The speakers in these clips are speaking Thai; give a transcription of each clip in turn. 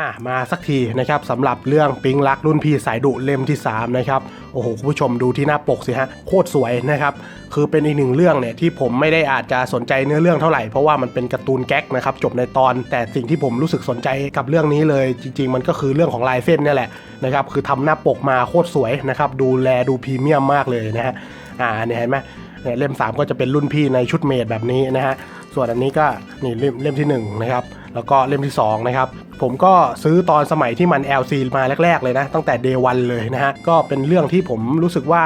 อะมาสักทีนะครับสำหรับเรื่องปิงรักรุ่นพี่สายดุเล่มที่ 3 นะครับ โอ้โหคุณผู้ชมดูที่หน้าปกสิฮะโคตรสวยนะครับ คือเป็นอีกหนึ่งเรื่องเนี่ยที่ผมไม่ได้อาจจะสนใจเนื้อเรื่องเท่าไหร่ เพราะว่ามันเป็นการ์ตูนแก๊กนะครับจบในตอน แต่สิ่งที่ผมรู้สึกสนใจกับเรื่องนี้เลย จริง ๆ มันก็คือเรื่องของลายเส้นนี่แหละนะครับคือทำหน้าปกมาโคตรสวยนะครับดูแลดูพรีเมียมมากเลยนะฮะอ่าเนี่ยเห็นไหมเนี่ยเล่ม 3 ก็จะเป็นรุ่นพี่ในชุดเมดแบบนี้นะฮะ ส่วนอันนี้ก็นี่เล่มเล่มที่1นะครับแล้วก็เล่มที่2นะครับผมก็ซื้อตอนสมัยที่มัน LC มาแรก ๆ เลยนะ ตั้งแต่ Day 1เลยนะฮะก็เป็นเรื่องที่ผมรู้สึกว่า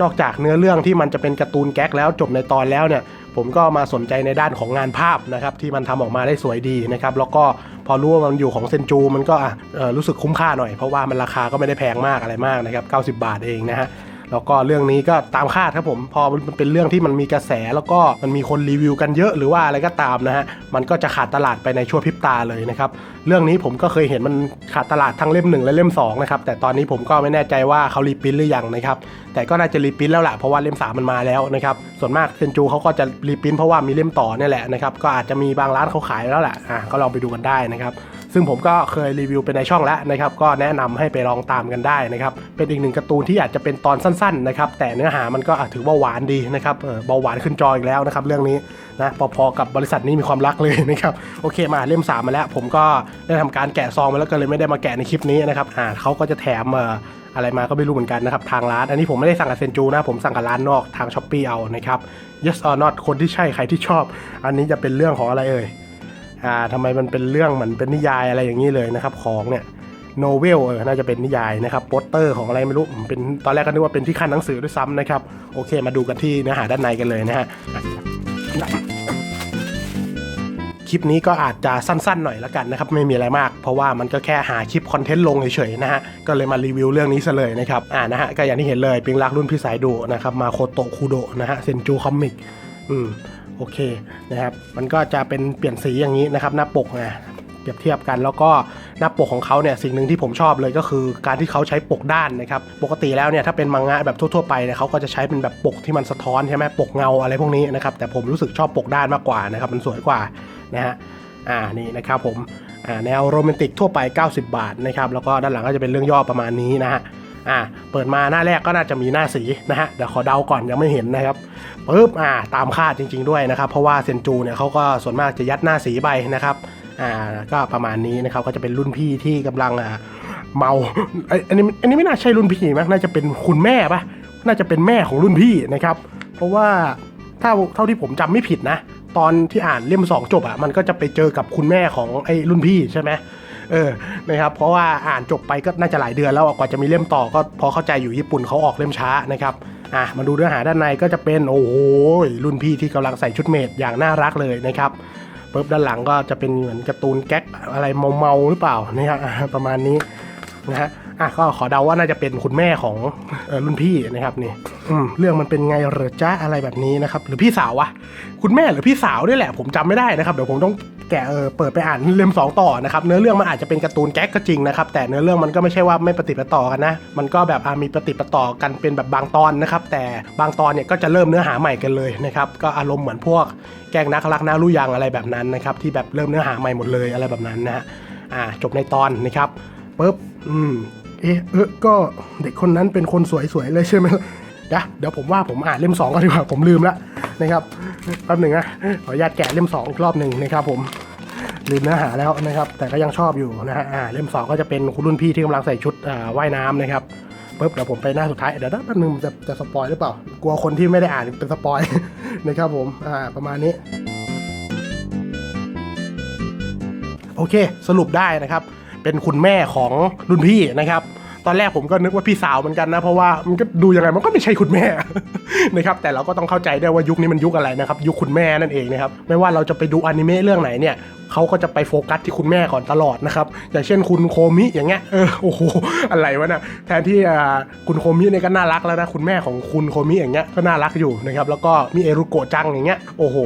นอกจากเนื้อเรื่องที่มันจะเป็นการ์ตูนแก๊กแล้วจบในตอนแล้วเนี่ยผมก็มาสนใจในด้านของงานภาพนะครับที่มันทำออกมาได้สวยดีนะครับแล้วก็พอรู้ว่ามันอยู่ของเซนจูมันก็อะรู้สึกคุ้มค่าหน่อยเพราะว่ามันราคาก็ไม่ได้แพงมากอะไรมากนะครับ90 บาทเองนะฮะ แล้วก็เรื่องนี้ก็ตามคาดครับผม พอมันเป็นเรื่องที่มันมีกระแสแล้วก็มันมีคนรีวิวกันเยอะหรือว่าอะไรก็ตามนะฮะ มันก็จะขาดตลาดไปในชั่วพริบตาเลยนะครับ เรื่องนี้ผมก็เคยเห็นมันขาดตลาดทั้งเล่มหนึ่งและเล่มสองนะครับ แต่ตอนนี้ผมก็ไม่แน่ใจว่าเขารีปรินท์หรือยังนะครับ แต่ก็น่าจะรีปรินท์แล้วแหละเพราะว่าเล่มสามมันมาแล้วนะครับ ส่วนมากเซนจูเขาก็จะรีปรินท์เพราะว่ามีเล่มต่อเนี่ยแหละนะครับ ก็อาจจะมีบางร้านเขาขายแล้วแหละ อะก็ลองไปดูกันได้นะครับ ซึ่งผมก็เคยรีวิวไปในช่องแล้วนะครับ ก็แนะนำให้ไปลองตามกันได้นะครับ เป็นอีกหนึ่งการ์ตูนที่อาจจะเป็นตอนสั้นๆนะครับ แต่เนื้อหามันก็ถือว่าหวานดีนะครับเบาหวานขึ้นจออีกแล้วนะครับ เรื่องนี้นะพอๆกับบริษัทนี้มีความรักเลยนะครับโอเคมาเล่ม3มาแล้ว ผมก็ได้ทำการแกะซองมาแล้วก็เลยไม่ได้มาแกะในคลิปนี้นะครับอ่าเขาก็จะแถมอะไรมาก็ไม่รู้เหมือนกันนะครับทางร้าน อันนี้ผมไม่ได้สั่งกับเซนจูนะ ผมสั่งกับร้านนอกทางช้อปปี้เอานะครับ yes or not คนที่ใช่ใครที่ชอบ อันนี้จะเป็นเรื่องของอะไรเอ่ย อ่าทำไมมันเป็นเรื่องเหมือนเป็นนิยายอะไรอย่างนี้เลยนะครับ ของเนี่ยโนเวลเออน่าจะเป็นนิยายนะครับโปสเตอร์ของอะไรไม่รู้ผมเป็นตอนแรกก็นึกว่าเป็นที่ขั้นหนังสือด้วยซ้ำนะครับ โอเค มาดูกันที่เนื้อหาด้านในกันเลยนะฮะคลิปนี้ก็อาจจะสั้นๆหน่อยละกันนะครับ ไม่มีอะไรมาก เพราะว่ามันก็แค่หาคลิปคอนเทนต์ลงเฉยๆนะฮะ ก็เลยมารีวิวเรื่องนี้ซะเลยนะครับอ่านะฮะก็อย่างที่เห็นเลยปิงรักรุ่นพี่สายดุนะครับมาโคโตะคูโดะนะฮะเซนจูคอมิกอืม โอเคนะครับมันก็จะเป็นเปลี่ยนสีอย่างนี้นะครับหน้าปกนะเปรียบเทียบกันแล้วก็หน้าปกของเขาเนี่ยสิ่งหนึ่งที่ผมชอบเลยก็คือการที่เขาใช้ปกด้านนะครับปกติแล้วเนี่ยถ้าเป็นมังงะแบบทั่วๆไปเนี่ยเขาก็จะใช้เป็นแบบปกที่มันสะท้อนใช่ไหมปกเงาอะไรพวกนี้นะครับแต่ผมรู้สึกชอบปกด้านมากกว่านะครับมันสวยกว่านะฮะอ่านี่นะครับผมแนวโรแมนติกทั่วไป 90 บาทนะครับแล้วก็ด้านหลังก็จะเป็นเรื่องย่อประมาณนี้นะฮะ อ่าเปิดมาหน้าแรกก็น่าจะมีหน้าสีนะฮะเดี๋ยวขอเดาก่อนยังไม่เห็นนะครับปุ๊บอ่าตามคาดจริง ๆด้วยนะครับ เพราะว่าเซนจูเนี่ยเขาก็ส่วนมากจะยัดหน้าสีไปนะครับอ่าก็ประมาณนี้นะครับก็จะเป็นรุ่นพี่ที่กำลังอ่าเมาเอ้ยอันนี้อันนี้ไม่น่าใช่รุ่นพี่มั้งน่าจะเป็นคุณแม่ปะน่าจะเป็นแม่ของรุ่นพี่นะครับ เพราะว่าถ้าเท่าที่ผมจำไม่ผิดนะ ตอนที่อ่านเล่มสองจบอะมันก็จะไปเจอกับคุณแม่ของไอ้รุ่นพี่ใช่ไหม เออนะครับเพราะว่าอ่านจบไปก็น่าจะหลายเดือนแล้วกว่าจะมีเล่มต่อก็พอเข้าใจอยู่ญี่ปุ่นเขาออกเล่มช้านะครับอะมาดูเนื้อหาด้านในก็จะเป็นโอ้โหรุ่นพี่ที่กำลังใส่ชุดเมดอย่างน่ารักเลยนะครับปุ๊บด้านหลังก็จะเป็นเหมือนการ์ตูนแก๊กอะไรเมาๆหรือเปล่านะครับอะประมาณนี้นะฮะอะก็ขอเดาว่าน่าจะเป็นคุณแม่ของรุ่นพี่นะครับนี่อืมเรื่องมันเป็นไงหรือจ้าอะไรแบบนี้นะครับ หรือพี่สาววะคุณแม่หรือพี่สาวด้วยแหละ ผมจำไม่ได้นะครับเดี๋ยวผมต้องแกะเออเปิดไปอ่านเล่มสองต่อนะครับเนื้อเรื่องมันอาจจะเป็นการ์ตูนแก๊กก็จริงนะครับแต่เนื้อเรื่องมันก็ไม่ใช่ว่าไม่ปฏิปต่อกันนะมันก็แบบมีปฏิปต่อกันเป็นแบบบางตอนนะครับแต่บางตอนเนี่ยก็จะเริ่มเนื้อหาใหม่กันเลยนะครับก็อารมณ์เหมือนพวกแกล้งนักรักน่ารู้ยังอะไรแบบนั้นนะครับที่แบบเริ่มเนื้อหาใหม่หมดเลยอะไรแบบนั้นนะฮะอ่าจบในตอนนะครับปุ๊บอืม เอ๊ะเออก็เด็กคนนั้นเป็นคนสวยๆเลยใช่ไหมเดี๋ยวเดี๋ยวผมว่าผมอ่านเล่มสองก็ดีกว่าผมลืมล้วนะครับแป๊บหนึ่งนะขออนุญาตแกะเล่มสองอีกรอบหนึ่งนะครับผมลืมเนื้อหาแล้วนะครับ แต่ก็ยังชอบอยู่นะฮะอ่าเล่มสองก็จะเป็นคุณรุ่นพี่ที่กำลังใส่ชุดอ่าว่ายน้ำนะครับปุ๊บเดี๋ยวผมไปหน้าสุดท้ายเดี๋ยวนะแป๊บหนึงจะจะสปอยหรือเปล่ากลัวคนที่ไม่ได้อ่านเป็นสปอยนะครับผมอ่าประมาณนี้โอเค สรุปได้นะครับ เป็นคุณแม่ของรุ่นพี่นะครับ ตอนแรกผมก็นึกว่าพี่สาวเหมือนกันนะ เพราะว่ามันก็ดูยังไงมันก็ไม่ใช่คุณแม่นะครับแต่เราก็ต้องเข้าใจด้วยว่ายุคนี้มันยุคอะไรนะครับยุคคุณแม่นั่นเองนะครับไม่ว่าเราจะไปดูอนิเมะเรื่องไหนเนี่ยเขาก็จะไปโฟกัสที่คุณแม่ก่อนตลอดนะครับอย่างเช่นคุณโคมิอย่างเงี้ยเออโอ้โหอะไรวะนะแทนที่คุณโคมิเนี่ยก็น่ารักแล้วนะคุณแม่ของคุณโคมิอย่างเงี้ยก็น่ารักอยู่นะครับแล้วก็มีเอรุโกะจังอย่างเงี้ยโอ้โห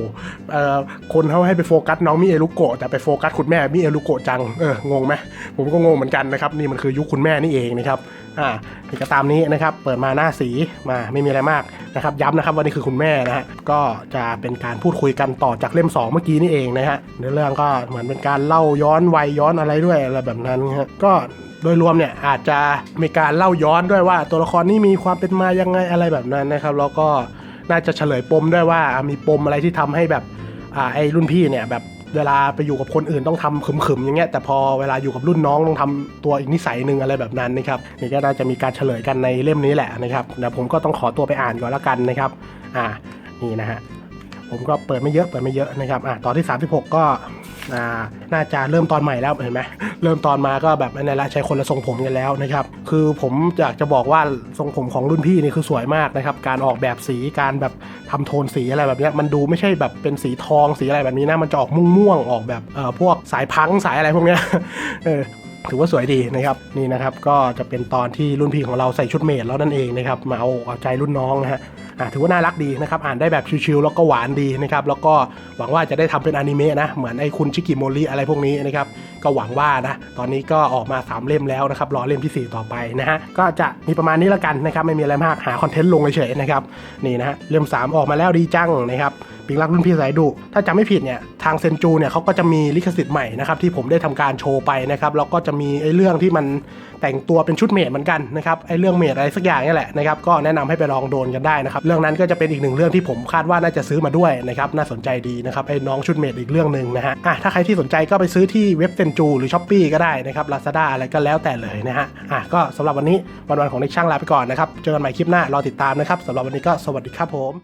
เอ่อคนเขาให้ไปโฟกัสน้องมิเอรุโกะแต่ไปโฟกัสคุณแม่มิเอรุโกะจังเอองงไหมผมก็งงเหมือนกันนะครับนี่มันคือยุคคุณแม่นี่เองนะครับอ่าก็ตามนี้นะครับ เปิดมาหน้าสีมาไม่มีอะไรมากนะครับ ย้ำนะครับว่านี่คือคุณแม่นะฮะก็จะเป็นการพูดคุยกันต่อจากเล่ม 2 เมื่อกี้นี่เองนะฮะเนื้อเรื่องก็เหมือนเป็นการเล่าย้อนวัยย้อนอะไรด้วยอะไรแบบนั้นฮะก็โดยรวมเนี่ยอาจจะมีการเล่าย้อนด้วยว่าตัวละครนี้มีความเป็นมายังไงอะไรแบบนั้นนะครับ แล้วก็น่าจะเฉลยปมด้วยว่ามีปมอะไรที่ทำให้แบบอ่าไอ้รุ่นพี่เนี่ยแบบ เวลาไปอยู่กับคนอื่นต้องทำขึมๆอย่างเงี้ยแต่พอเวลาอยู่กับรุ่นน้องต้องทำตัวอีกนิสัยหนึ่งอะไรแบบนั้นนะครับนี่ก็น่าจะมีการเฉลยกันในเล่มนี้แหละนะครับเดี๋ยวผมก็ต้องขอตัวไปอ่านก่อนแล้วกันนะครับอ่านี่นะฮะผมก็เปิดไม่เยอะเปิดไม่เยอะนะครับอ่าตอนที่ 36 ก็อ่าน่าจะเริ่มตอนใหม่แล้วเห็นไหม เริ่มตอนมาก็แบบในละใช้คนละทรงผมกันแล้วนะครับ คือผมอยากจะบอกว่าทรงผมของรุ่นพี่นี่คือสวยมากนะครับ การออกแบบสีการแบบทำโทนสีอะไรแบบนี้มันดูไม่ใช่แบบเป็นสีทองสีอะไรแบบนี้นะมันจะออกม่วงๆออกแบบเอ่อพวกสายพังสายอะไรพวกเนี้ยเออ ถือว่าสวยดีนะครับนี่นะครับก็จะเป็นตอนที่รุ่นพี่ของเราใส่ชุดเมดแล้วนั่นเองนะครับมาเอาเอาใจรุ่นน้องนะฮะถือว่าน่ารักดีนะครับอ่านได้แบบชิวๆแล้วก็หวานดีนะครับแล้วก็หวังว่าจะได้ทำเป็นอนิเมะนะเหมือนไอ้คุณชิกิโมริอะไรพวกนี้นะครับก็หวังว่านะตอนนี้ก็ออกมาสามเล่มแล้วนะครับรอเล่มที่สี่ต่อไปนะฮะก็จะมีประมาณนี้ล้วกันนะครับไม่มีอะไรมากหาคอนเทนต์ลงเฉยๆนะครับนี่นะฮะเล่มสามออกมาแล้วดีจังนะครับ ปิงรักรุ่นพี่สายดุถ้าจำไม่ผิดเนี่ยทางเซนจูเนี่ยเขาก็จะมีลิขสิทธิ์ใหม่นะครับที่ผมได้ทำการโชว์ไปนะครับแล้วก็จะมีไอ้เรื่องที่มันแต่งตัวเป็นชุดเมดเหมือนกันนะครับไอ้เรื่องเมดอะไรสักอย่างนี่แหละนะครับก็แนะนำให้ไปลองโดนกันได้นะครับเรื่องนั้นก็จะเป็นอีกหนึ่งเรื่องที่ผมคาดว่าน่าจะซื้อมาด้วยนะครับน่าสนใจดีนะครับไอ้น้องชุดเมดอีกเรื่องหนึ่งนะฮะอะถ้าใครที่สนใจก็ไปซื้อที่เว็บเซนจูหรือช้อปปีก็ได้นะครับลาซาด้าอะไรก็แล้วแต่เลยนะฮะอะก็สำหรับวันนี้วันวันของเด็กช่างลาไปก่อนนะครับเจอกันใหม่คลิปหน้ารอติดตามนะครับสำหรับวันนี้ก็สวัสดีครับผม